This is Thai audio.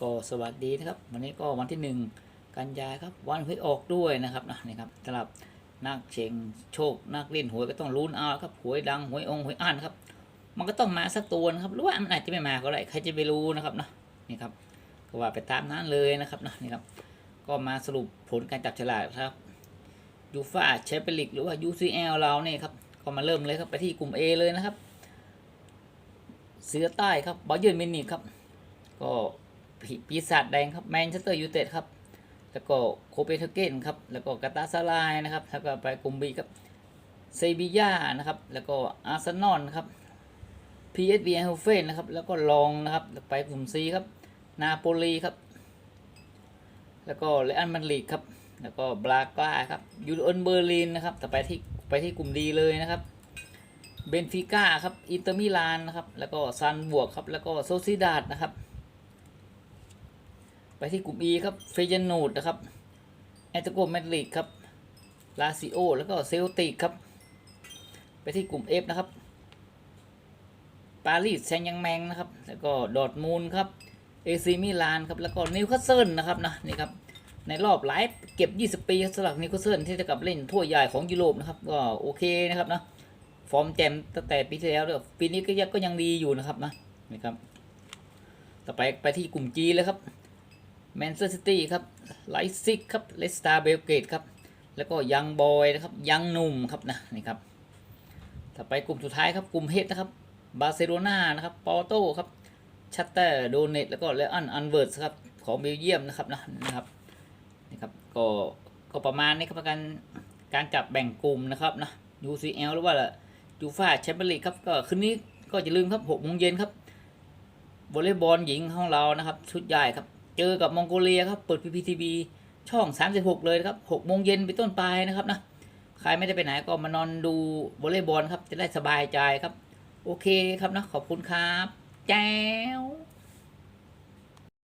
ก็สวัสดีนะครับวันนี้ก็วันที่หนึ่งกันยาครับวันหวยออกด้วยนะครับนะนี่ครับสำหรับนักเชงโชคนักเล่นหวยก็ต้องลุ้นเอาครับหวยดังหวยองค์หวยอ่านครับ มันก็ต้องมาสักตัวนะครับหรือว่ามันอาจจะไม่มาก็ได้ใครจะไปรู้นะครับนะนี่ครับก็ว่าไปตามนั้นเลยนะครับนะนี่ครับก็มาสรุปผลการจับฉลากครับยูฟ่าแชมเปี้ยนลีกหรือว่า UCL เราเนี่ยครับก็มาเริ่มเลยครับไปที่กลุ่ม A เลยนะครับ เสือใต้ครับบาเยิร์นมินิครับ ก็ ปีปีศาจแดงครับแมนเชสเตอร์ยูไนเต็ดครับ แล้วก็โคเปนเฮเกนครับ แล้วก็กาตาซาลายนะครับ แล้วก็ไปกลุ่มบีครับเซบีย่านะครับ แล้วก็อาร์เซนอลครับ PSV ไอโฮเฟนนะครับ แล้วก็ลองนะครับแล้วไปกลุ่มซีครับ นาโปลีครับ แล้วก็เลอันมันลีกครับ แล้วก็บรากาครับ ยูโอนเบอร์ลินนะครับ แต่ไปที่ไปที่กลุ่มดีเลยนะครับเบนฟิก้าครับ อินเตอร์มิลานนะครับ แล้วก็ซันบวกครับ แล้วก็โซซิดาดนะครับ ไปที่กลุ่ม E ครับ เฟยนูดนะครับ แอตโกเมดริกครับ ลาซิโอ แล้วก็เซลติกครับ ไปที่กลุ่ม F นะครับ ปารีสแซงต์แยังแมงนะครับ แล้วก็ดอทมูลครับเอซีมิลานครับ แล้วก็นิวคาสเซิลนะครับนะนี่ครับ ในรอบหลายเก็บ 20 ปีสำหรับนิวคาสเซิลที่จะกลับเล่นทั่วใหญ่ของยุโรปนะครับ ก็โอเคนะครับนะฟอร์มแจ่มตั้งแต่ปีที่แล้วเลยปีนี้ก็ยังก็ยังดีอยู่นะครับนะนี่ครับ ต่อไปไปที่กลุ่ม G เลยครับ แมนเชสเตอร์ซิตี้ครับไลซิกครับเลสตาเบลเกตครับแล้วก็ยังบอยนะครับยังหนุ่มครับนะนี่ครับต่อไปกลุ่มสุดท้ายครับกลุ่มเฮดนะครับบาร์เซโลนานะครับปอร์โตครับชัตเตอร์โดเนตแล้วก็เลอันอันเวิร์สครับของเบลเยียมนะครับนะนะครับนี่ครับก็ก็ประมาณนี้ครับการการจับแบ่งกลุ่มนะครับนะ UCL หรือว่ายูฟาแชมเปี้ยนลีกครับก็คืนนี้ก็จะลืมครับ6โมงเย็นครับวอลเลย์บอลหญิงของเรานะครับ ชุดใหญ่ครับ เจอกับมองโกเลียครับ เปิด PPTV ช่อง 36 เลยนะครับ6โมงเย็นไปต้นไปนะครับนะ ใครไม่ได้ไปไหนก็มานอนดูวอลเลย์บอลครับ จะได้สบายใจครับ โอเคครับนะ ขอบคุณครับ แจ้ว